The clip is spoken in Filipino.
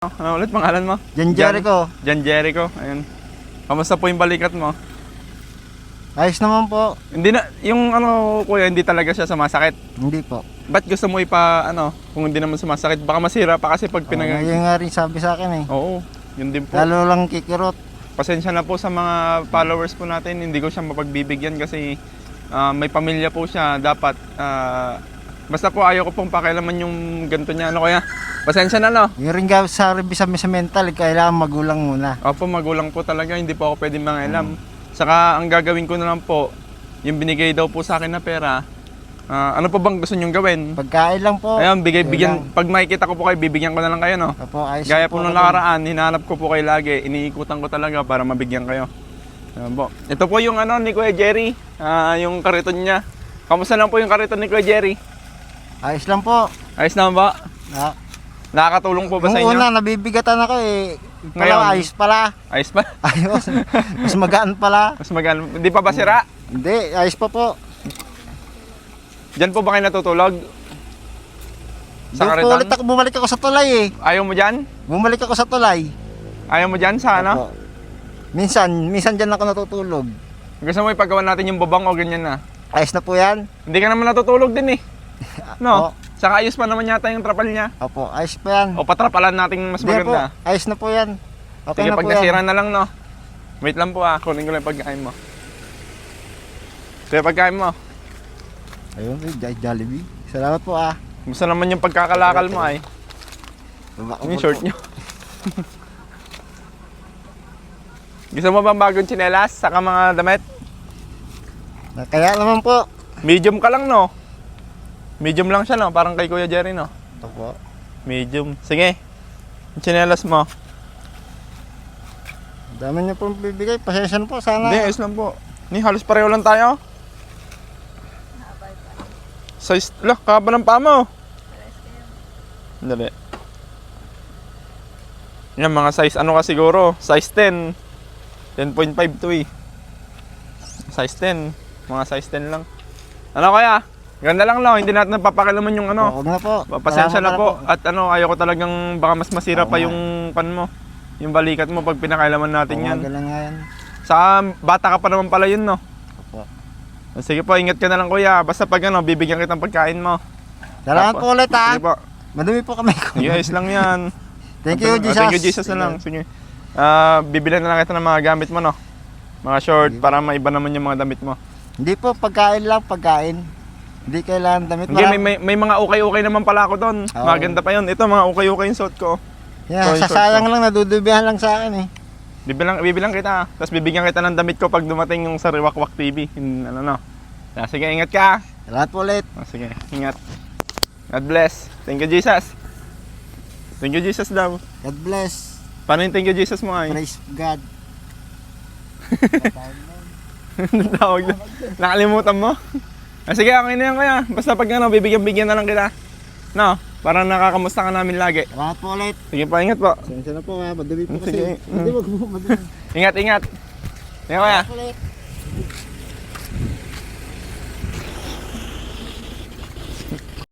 Ano ulit pangalan mo? Jan Jericho. Jan Jericho. Ayun. Kamusta po yung balikat mo? Ayos naman po. Hindi na, yung ano kuya, hindi talaga siya sumasakit. Hindi po. Ba't gusto mo ipa, ano, kung hindi naman sumasakit? Baka masira pa kasi pag Pinag- yun nga rin sabi sa akin eh. Oo, yun din po. Lalo lang kikirot. Pasensya na po sa mga followers po natin, hindi ko siya mapagbibigyan kasi ah, may pamilya po siya. Dapat, ah, basta po ayaw ko pong pakialaman yung ganito niya. Ano kaya? Pasensya na no? Yung rin ga- sa sa, sa mental, kailangan magulang muna. Opo, magulang po talaga, hindi po ako pwedeng mangialam. Saka ang gagawin ko na lang po, yung binigay daw po sa akin na pera, ah, ano po bang gusto nyong gawin? Pagkain lang po. Ayun, bigay, Yun bigyan, lang. pag makikita ko po kayo, bibigyan ko na lang kayo, no? Opo, ayos Gaya lang po nung dun. nakaraan, hinahanap ko po kayo lagi, iniikutan ko talaga para mabigyan kayo. Ayan po. Ito po yung ano ni Kuya Jerry, ah, yung kariton niya. Kamusta lang po yung kariton ni Kuya Jerry? Ayos lang po. Ayos naman ba? Na, Nakakatulong po ba sa Nung inyo? una, nabibigatan ako eh. Pala, Ngayon? ayos pala. Ayos ba? Ayos. Mas magaan pala. Mas magano. Hindi pa ba sira? Hindi, ayos pa po. Diyan po ba kayo natutulog? Sa Doon po ulit ako, bumalik ako sa tulay eh. Ayaw mo dyan? Bumalik ako sa tulay. Ayaw mo dyan sa ano? Opo. Minsan, minsan dyan ako natutulog. Gusto mo ipagawa natin yung babang o ganyan na? Ayos na po yan. Hindi ka naman natutulog din eh. No? Saka ayos pa naman yata yung trapal niya. Opo, ayos pa yan. O patrapalan natin mas Hindi po, maganda. ayos na po yan. Okay Sige, na pag po yan. nasira na lang, no? Wait lang po ah, kunin ko lang yung pagkain mo. Kaya pagkain mo. Ayun, eh, Jollibee. Salamat po ah. Gusto naman yung pagkakalakal mo ay. Baba- Yung short nyo. Gusto mo ba bagong tsinelas? Saka mga damit? Kaya naman po. Medium ka lang, no? Medium lang siya, no? Parang kay Kuya Jerry, no? Opo. Medium. Sige. Yung tsinelas mo. Dami niyo pong bibigay. Pasensya na po. Sana. Hindi, ayos lang po. Ni, halos pareho lang tayo. Size, lah, kaba ng paa mo. Dali. Yan, mga size, ano ka siguro? Size 10. 10.5 to eh. Size 10. Mga size 10 lang. Ano kaya? Ganda lang lang, hindi natin napapakilaman yung ano. Huwag na po. Pasensya na po. At ano, ayaw ko talagang baka mas masira Oo pa nga. yung pan mo. Yung balikat mo pag pinakailaman natin yan. Yan. nga yan. Sa bata ka pa naman pala yun, no? Opo. Sige po, ingat ka na lang kuya. Basta pag ano, bibigyan kita ng pagkain mo. Salamat Apo. po ulit ah. Sige po. Madumi po kami. Ayos lang yan. Thank you, Ah, Jesus. Thank you, Jesus na lang. Sige. Ah, bibilan na lang kita ng mga gamit mo, no? Mga short, para maiba naman yung mga damit mo. Hindi po, pagkain lang, pagkain. Hindi kailangan damit. Hindi, may, may, may mga okay-okay naman pala ako doon. Oo. Maganda pa yun. Ito, mga okay-okay yung suot ko. Yan, Toy sasayang lang, nadudubihan lang sa akin eh. Bibilang, bibilang kita. Tapos bibigyan kita ng damit ko pag dumating yung sa Riwakwak TV. Yung, ano, no? Ah, sige, ingat ka. Salamat po ulit. Ah, sige, ingat. God bless. Thank you, Jesus. Thank you, Jesus daw. God bless. Paano yung thank you, Jesus mo ay? Praise God. Tawag na. Nakalimutan mo? Ah, sige, okay na yan kuya. Basta pag ano, bibigyan-bigyan na lang kita. No? Para nakakamusta ka namin lagi. Salamat po ulit. Sige pa, ingat po. Pasensya na po ha, madumi po Sige. kasi. Hindi, wag po, madumi. Ingat, ingat. Sige kuya. Salamat po ulit.